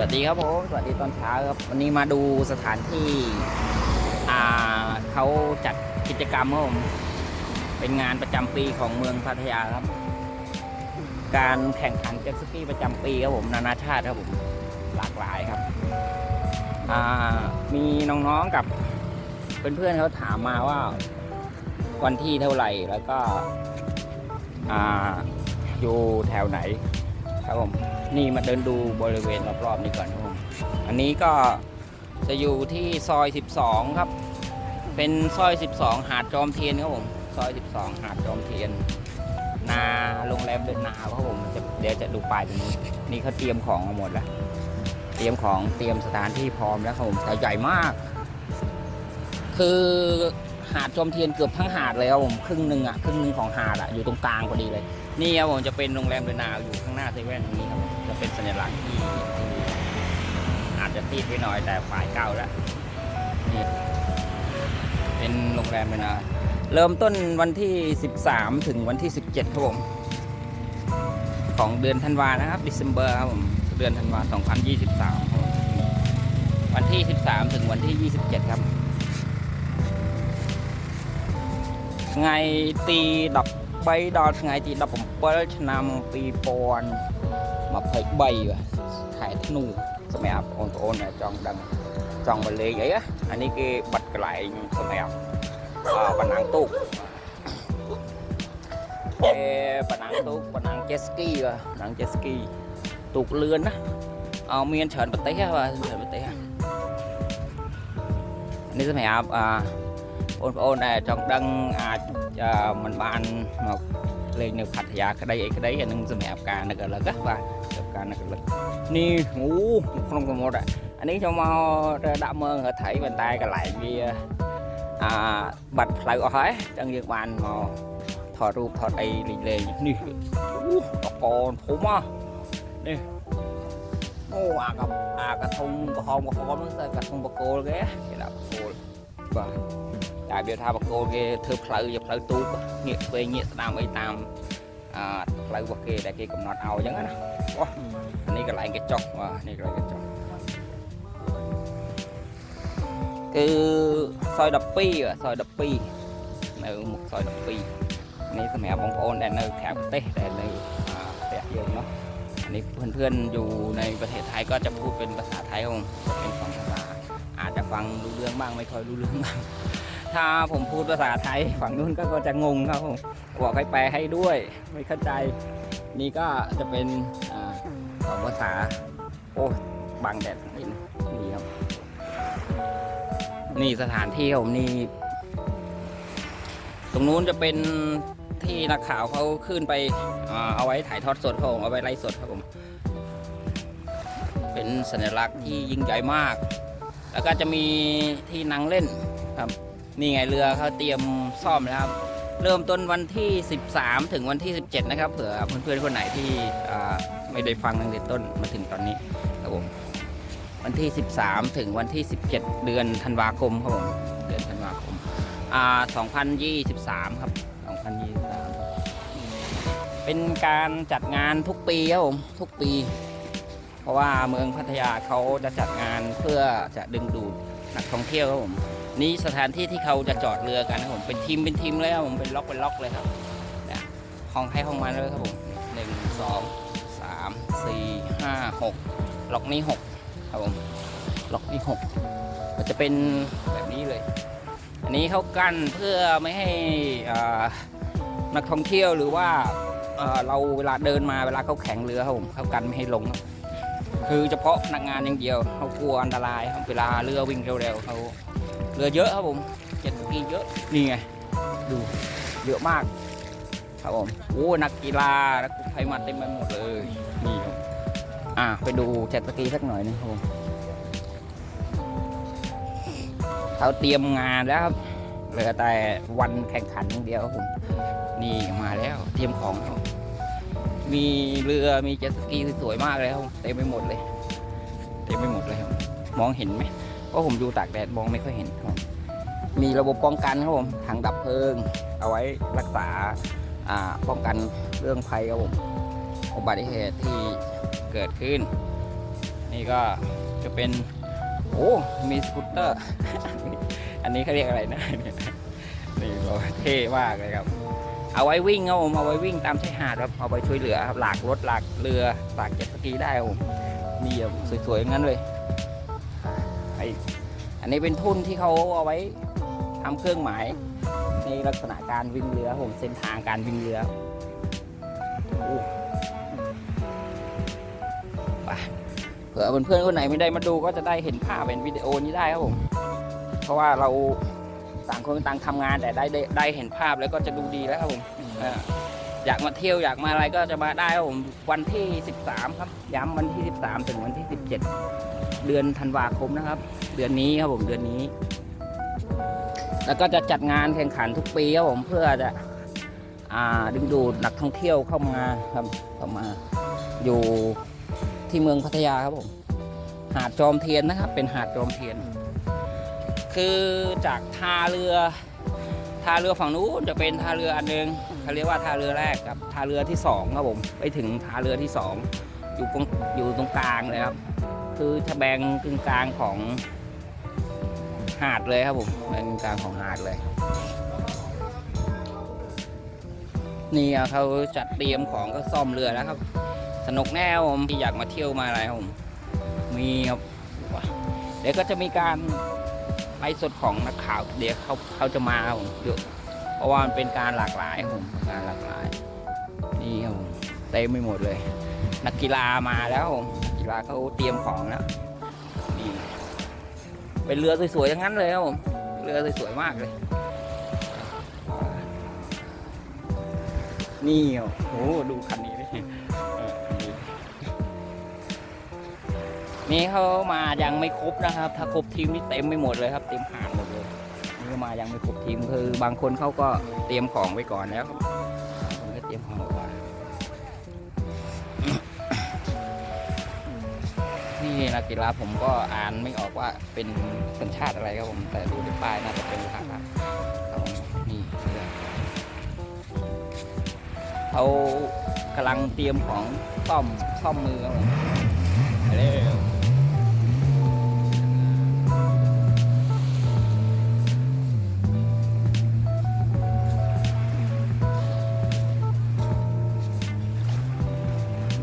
วัสดีครับผมสวัสดีตอนเช้าครับวันนี้มาดูสถานที่อ่าเขาจัดกิจกรรมครับผมเป็นงานประจำปีของเมืองพัทยาครับ การแข่งขันเจ็ตสกีประจำปีครับผมนานาชาติครับผมหลากหลายครับอ่ามีน้องๆกับเพื่อนๆเขาถามมาว่าวันที่เท่าไหร่แล้วก็อ่าอยู่แถวไหน ครับผมนี่มาเดินดูบริเวณรอบๆนี้ก่อนครับผมอันนี้ก็จะอยู่ที่ซอย 12 ครับ เป็นซอย 12 หาดจอมเทียนครับผมซอย 12 หาดจอมเทียน นาโรงแรมเดินนาครับผมเดี๋ยวจะดูป้ายตรงนี้นี่เขาเตรียมของมาหมดแล้วเตรียมของเตรียมสถานที่พร้อมแล้วครับผมแต่ใหญ่มาก คือาดจอมเทียนเกือบทั้งหาดเลยครับผมครึ่งหนึ่งอะครึ่งหนึ่งของหาดอะอยู่ตรงกลางพอดีเลย นี่ครับผมจะเป็นโรงแรมเดนาวอยู่ข้างหน้าเซเว่นตรงนี้ครับจะเป็นสัญลักษณ์ที่ที่อาจจะตีดไปหน่อยแต่ฝ่ายเก่าแล้วนี่เป็นโรงแรมเดนาวเริ่มต้นวันที่ 13 ถึงวันที่ 17ครับผมของเดือนธันวานะครับ December ครับผมเดือนธันวา2023ครับผมวันที่ 13 ถึงวันที่ 27 ครับ ថ្ងៃទី13ដល់ថ្ងៃទី17ឆ្នាំ2023បាទខែធ្នូសម្រាប់បងប្អូនដែលចង់ដឹងចង់មកលេងអីណាអានេះគេបិទកន្លែងសម្រាប់អឺបណ្ណាំងទូកគេបណ្ណាំងទូកបណ្ណាំង jet ski បាទបណ្ណាំង jet ski ទូកលឿនណាអឺមានច្រើនប្រទេសហ៎បាទច្រើនប្រទេសហ៎នេះសម្រាប់អឺ បងប្អូនដែលចង់ដឹងអាចមិនបានមកលេងនៅផាត់យាក្តីអីក្តីអានឹងសម្រាប់ការនឹករលឹកបាទសម្រាប់ការនឹករលឹកនេះអូក្នុងសមុទ្រអានេះខ្ញុំមកដាក់មើលថៃប៉ុន្តែកន្លែងវាអាបាត់ផ្លូវអស់ហើយចឹងយើងបានមកថតរូបថតអីលេងលេងនេះអូតកូនភូមិអ្ហ៎នេះអូអាកអាកធំក្រហមក្រហមហ្នឹងតែកធំបកគោលគេគេដាក់បកគោលបាទ តែវាថាបកគោគេធ្វើផ្លូវជាផ្លូវទូកងាកឆ្វេងងាកស្ដាំអីតាមអឺផ្លូវរបស់គេដែលគេកំណត់ឲ្យអញ្ចឹងណាអូនេះកន្លែងគេចុះបាទនេះកន្លែងគេចុះគឺសយ12បាទសយ12នៅមុខសយ12នេះសម្រាប់បងប្អូនដែលនៅក្រៅប្រទេសដែលនៅអឺផ្ទះយើងเนาะอันนี้เพื่อนๆอยู่ในประเทศไทยก็จะพูดเป็นภาษาไทยครับผมเป็นสองภาษาอาจจะฟังรู้เรื่องบ้างไม่ค่อยรู้เรื่องบ้าง ถ้าผมพูดภาษาไทยฝั่งนู้นก็จะงงครับผมบอกให้แปลให้ด้วยไม่เข้าใจ นี่ก็จะเป็นสองภาษา โอ้บังแดดนิดนะนี่ครับนี่สถานที่ผมนี่ตรงนู้นจะเป็นที่นักข่าวเขาขึ้นไปเอาไว้ถ่ายทอดสดครับผมเอาไว้ไลฟ์สดครับผมเป็นสัญลักษณ์ที่ยิ่งใหญ่มาก แล้วก็จะมีที่นั่งเล่นครับ นี่ไงเรือเขาเตรียมซ่อมแล้วครับ เริ่มต้นวันที่ 13 ถึงวันที่ 17 นะครับ เผื่อเพื่อนๆคนไหนที่ไม่ได้ฟังตั้งแต่ต้นมาถึงตอนนี้ครับผมวันที่ 13 ถึงวันที่ 17 เดือนธันวาคมครับผมเดือนธันวาคมอ่า2023 ครับ 2023 เป็นการจัดงานทุกปีครับผมทุกปี เพราะว่าเมืองพัทยาเขาจะจัดงานเพื่อจะดึงดูดนักท่องเที่ยวครับผม นี่สถานที่ที่เขาจะจอดเรือกันนะครับผมเป็นทีมเป็นทีมเลยครับผมเป็นล็อกเป็นล็อกเลยครับเนี่ยห้องให้ห้องมันเลยครับผมหนึ่งสองสามสี่ห้าหกล็อกนี้หกครับผมล็อกนี้หกมันจะเป็นแบบนี้เลย อันนี้เขากั้นเพื่อไม่ให้อ่านักท่องเที่ยวหรือว่าเอ่อเราเวลาเดินมาเวลาเขาแข่งเรือครับผมเขากันไม่ให้ลงครับคือเฉพาะพนักงานอย่างเดียวเขากลัวอันตรายครับเวลาเรือวิ่งเร็วๆเขา เรือเยอะครับผมเจ็ตสกีเยอะนี่ไงดูเยอะมาก ครับผมโอ้นักกีฬานักกู้ภัยมาเต็มไปหมดเลยนี่ครับอะไปดูเจ็ตสกีสักหน่อยนึงครับผมเขาเตรียมงานแล้วครับเหลือแต่วันแข่งขันอย่างเดียวครับผมนี่มาแล้วเตรียมของครับมีเรือมีเจ็ตสกีสวยๆมากเลยครับเต็มไปหมดเลย เต็มไปหมดเลยครับมองเห็นไหม เพราะผมอยู่ตากแดดมองไม่ค่อยเห็นครับ มีระบบป้องกันครับผมถังดับเพลิง เอาไว้รักษาป้องกันเรื่องภัยครับผมอุบัติเหตุที่เกิดขึ้น นี่ก็จะเป็นโอ้มีสกูตเตอร์ อันนี้เขาเรียกอะไรนะนี่ก็เท่มากเลยครับ เอาไว้วิ่งครับผมเอาไว้วิ่งตามชายหาดครับเอาไปช่วยเหลือครับหลากรถหลากเรือหลากเจ็ตสกีได้ครับผมนี่แบบสวยๆงั้นเลย ไออันนี้เป็นทุ่นที่เขาเอาไว้ทำเครื่องหมาย ในลักษณะการวิ่งเรือผมเส้นทางการวิ่งเรือไปเผื่อเพื่อนๆคนไหนไม่ได้มาดูก็จะได้เห็นภาพเป็นวิดีโอนี้ได้ครับผม เพราะว่าเราต่างคนต่างทำงานแต่ได้ได้ได้เห็นภาพแล้วก็จะดูดีแล้วครับผมเอ่ออยากมาเที่ยวอยากมาอะไรก็จะมาได้ครับผมวันที่ 13 ครับ ย้ำวันที่ 13 ถึงวันที่ 17 เดือนธันวาคมนะครับ เดือนนี้ครับผมเดือนนี้ แล้วก็จะจัดงานแข่งขันทุกปีครับผมเพื่อจะอดึงดูดนักท่องเที่ยวเข้ามาครับเข้ามาอยู่ที่เมืองพัทยาครับผมหาดจอมเทียนนะครับ เป็นหาดจอมเทียน คือจากท่าเรือท่าเรือฝั่งนู้นจะเป็นท่าเรืออันหนึงเขาเรียกว่าท่าเรือแรกกับท่าเรือที่สองครับผมไปถึงท่าเรือที่สองอยู่ตรงอยู่ตรงกลางเลยครับ คือจะแบ่งกึ่งกลางของหาดเลยครับผมแบ่งกึ่งกลางของหาดเลย นี่เขาจัดเตรียมของก็ซ่อมเรือแล้วครับ สนุกแน่ผมที่อยากมาเที่ยวมาอะไรครับผม มีครับเดี๋ยวก็จะมีการไลฟ์สดของนักข่าวเดี๋ยวเขาเขาจะมาครับผมเยอะเพราะว่ามันเป็นการหลากหลายครับผมการหลากหลาย นี่ครับผมเต็มไปหมดเลย นักกีฬามาแล้วผมกีฬาเขาเตรียมของแล้วนี่เป็นเรือสวยๆทั้งนั้นเลยครับผมเรือสวยๆมากเลย นี่โอ้โหดูคันนี้นี่เขามายังไม่ครบนะครับ ถ้าครบทีมนี่เต็มไม่หมดเลยครับ เต็มหาดหมดเลยนี่ก็มายังไม่ครบทีมคือบางคนเขาก็เตรียมของไว้ก่อนแล้วครับบางคนก็เตรียมของ นี่นักกีฬาผมก็อ่านไม่ออกว่าเป็นสัญชาติอะไรครับผมแต่ดูในป้ายน่าจะเป็นทหารครับผมนี่เอเขากำลังเตรียมของซ่อมซ่อมมือครับผมเร็ว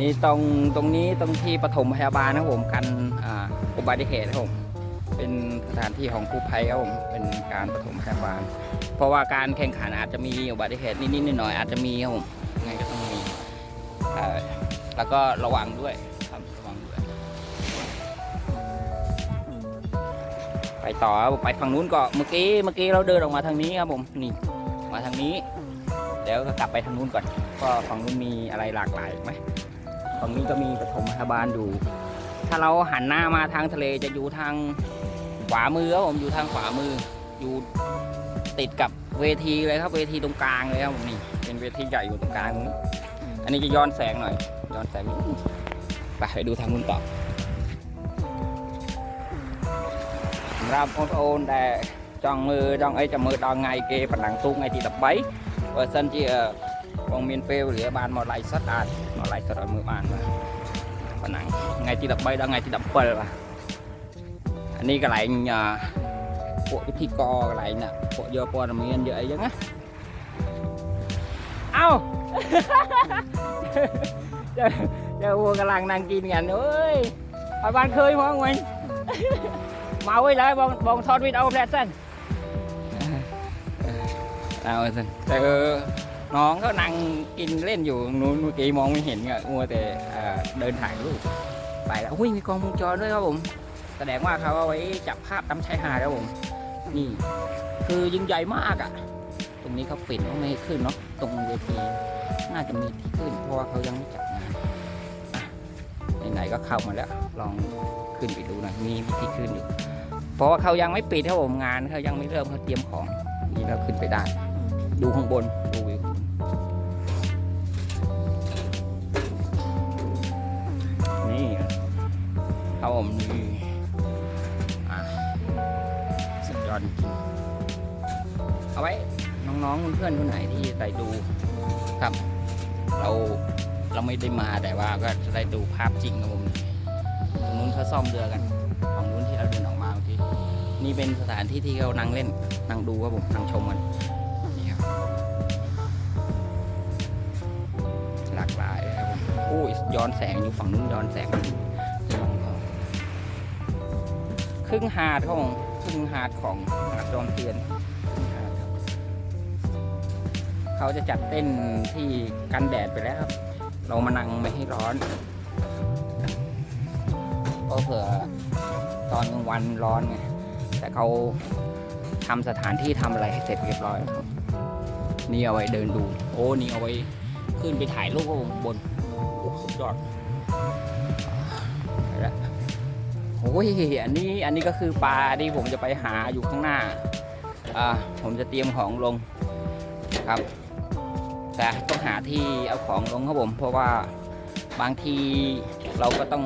นี่ตรงตรงนี้ตรงที่ปฐมพยาบาลนะผมกันอุบัติเหตุนะผมเป็นสถานที่ของกู้ภัยครับผมเป็นการปฐมพยาบาล เพราะว่าการแข่งขันอาจจะมีอุบัติเหตุนิดๆหน่อยๆอาจจะมีครับผมยังไงก็ต้องมีแล้วก็ระวังด้วยครับระวังด้วย ไปต่อไปฝั่งนู้นก็เมื่อกี้เมื่อกี้เราเดินออกมาทางนี้ครับผมนี่มาทางนี้ เดี๋ยวก็กลับไปทางนู้นก่อนก็ฝั่งนู้นมีอะไรหลากหลายไหม ฝั่งนี้ก็มีปฐมพยาบาลอยู่ ถ้าเราหันหน้ามาทางทะเลจะอยู่ทางขวามือครับผมอยู่ทางขวามือ อยู่ติดกับเวทีเลยครับ เวทีตรงกลางเลยครับผมนี่เป็นเวทีใหญ่อยู่ตรงกลางอันนี้จะย้อนแสงหน่อย ย้อนแสงไปไปดูทางมุมนต่อรับโอนโอนแต่จ้องมือจ้องไอ้จะมือดองไงเกปันหลังตุ้งไงที่ตับไบเวอร์ซันที่เออวงมีนเฟลหรือบานมอไลสัตว์อา lại cái rồi mới bàn mà phần nặng ngày thì đập bay đó ngày thì đập bờ mà anh đi cái lại nhờ bộ cái thi co cái lại nè bộ vô po là mình vậy chứ á ao เจ้าวัวกำลังนั่งกินกันเอ้ยไปบ้านเคยมองมันมาไว้เลยบองบองทอดวิดเอาแพลสันเอาสันแต่ น้องเขานั่งกินเล่นอยู่นู้นเมื่อกี้มองไม่เห็นอะมัวแต่เดินถ่ายรูปไปแล้วอุ้ยมีกล้องวงจรด้วยครับผม แสดงว่าเขาเอาไว้จับภาพตามชายหาดครับผม นี่ คือยิ่งใหญ่มากอะตรงนี้เขาปิดว่าไม่ให้ขึ้นเนาะตรงเวทีน่าจะมีที่ขึ้นเพราะว่าเขายังไม่จัดงานไหนๆก็เข้ามาแล้ว ลองขึ้นไปดูหน่อยมีวิธีขึ้นอยู่ เพราะว่าเขายังไม่ปิดครับผมงานเขายังไม่เริ่มเขาเตรียมของนี่เราขึ้นไปได้ ดูข้างบน มนี่อะสุดยอดจริงเอาไว้น้องๆเพื่อนๆคนไหนที่ได้ดูครับ เราเราไม่ได้มาแต่ว่าก็จะได้ดูภาพจริงครับผมตรงนู้นเขาซ่อมเรือกันฝั่งนู้นที่เราเดินออกมาเมื่อกี้นี่เป็นสถานที่ที่เขานั่งเล่นนั่งดูครับผมนั่งชมกันนี่ครับหลากหลายเลยครับผมโอ้ยย้อนแสงอยู่ฝั่งนู้นย้อนแสง ครึ่งหาดครับผมครึ่งหาดของหาดจอมเทียนเขาจะจัดเต้นที่กันแดดไปแล้วครับ เรามานั่งไม่ให้ร้อนก็เผื่อตอนกลางวันร้อนไงแต่เขาทำสถานที่ทำอะไรให้เสร็จเรียบร้อยครับนี่เอาไว้เดินดู โอ้นี่เอาไว้ขึ้นไปถ่ายรูปบนโอ้สุดยอดไปแล้ว โอ้ยอันนี้อันนี้ก็คือปลาที่ผมจะไปหาอยู่ข้างหน้าอ่าผมจะเตรียมของลงครับ แต่ต้องหาที่เอาของลงครับผมเพราะว่าบางทีเราก็ต้อง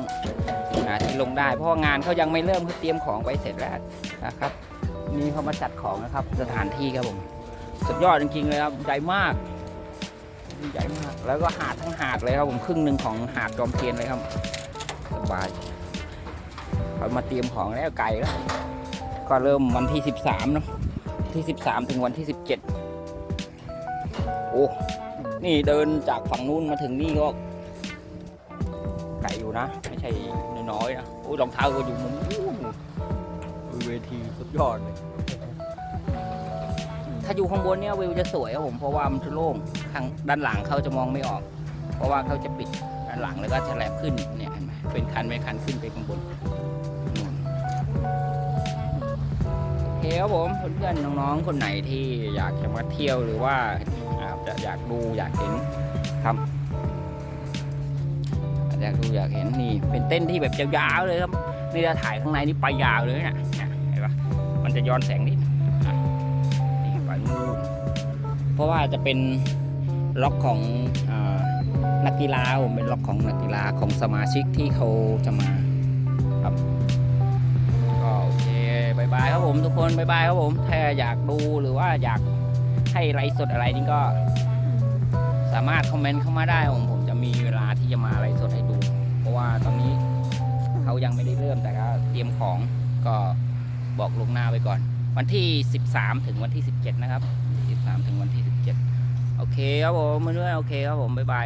หาที่ลงได้ เพราะงานเขายังไม่เริ่มเขาเตรียมของไว้เสร็จแล้วนะครับ นี่เขามาจัดของนะครับ สถานที่ครับผมสุดยอดจริงๆเลยครับใหญ่มากใหญ่มาก แล้วก็หาดทั้งหาดเลยครับผมครึ่งหนึ่งของหาดจอมเทียนเลยครับสบาย เขามาเตรียมของแล้วไกลแล้ว ก็เริ่มวันที่ 13เนาะที่ 13 ถึงวันที่ 17 โอ้ นี่เดินจากฝั่งนู้นมาถึงนี่ก็ไกลอยู่นะ ไม่ใช่น้อยๆนะโอ้รองเท้าก็อยู่มุมนู้นเวทีสุดยอดเลยถ้าอยู่ข้างบนเนี่ยวิวจะสวยครับผมเพราะว่ามันจะโล่งทางด้านหลังเขาจะมองไม่ออก เพราะว่าเขาจะปิดด้านหลังแล้วก็แฉลบขึ้นเนี่ยเห็นไหมเป็นคันเป็นคันขึ้นไปข้างบน เคครับผมเพื่อนๆน้องๆคนไหนที่อยากจะมาเที่ยวหรือว่าจะอยากดูอยากเห็นครับอยากดูอยากเห็นนี่เป็นเต้นที่แบบยาวๆเลยครับนี่จะถ่ายข้างในนี่ไปยาวเลยนะเห็นปะมันจะย้อนแสงนิดนี่ไปนู่นเพราะว่าจะเป็นล็อกของอนักกีฬาผมเป็นล็อกของนักกีฬาของสมาชิกที่เขาจะมา ผมทุกคนบายบายครับผม ถ้าอยากดูหรือว่าอยากให้ไลฟ์สดอะไรนี่ก็ สามารถคอมเมนต์เข้ามาได้ผมผมจะมีเวลาที่จะมาไลฟ์สดให้ดู เพราะว่าตอนนี้เขายังไม่ได้เริ่มแต่ก็เตรียมของก็บอกลวงหน้าไว้ก่อน วันที่ 13 ถึงวันที่ 17 นะครับ 13 ถึงวันที่ 17 โอเคครับผมเพื่อนๆโอเคครับผมบ๊ายบาย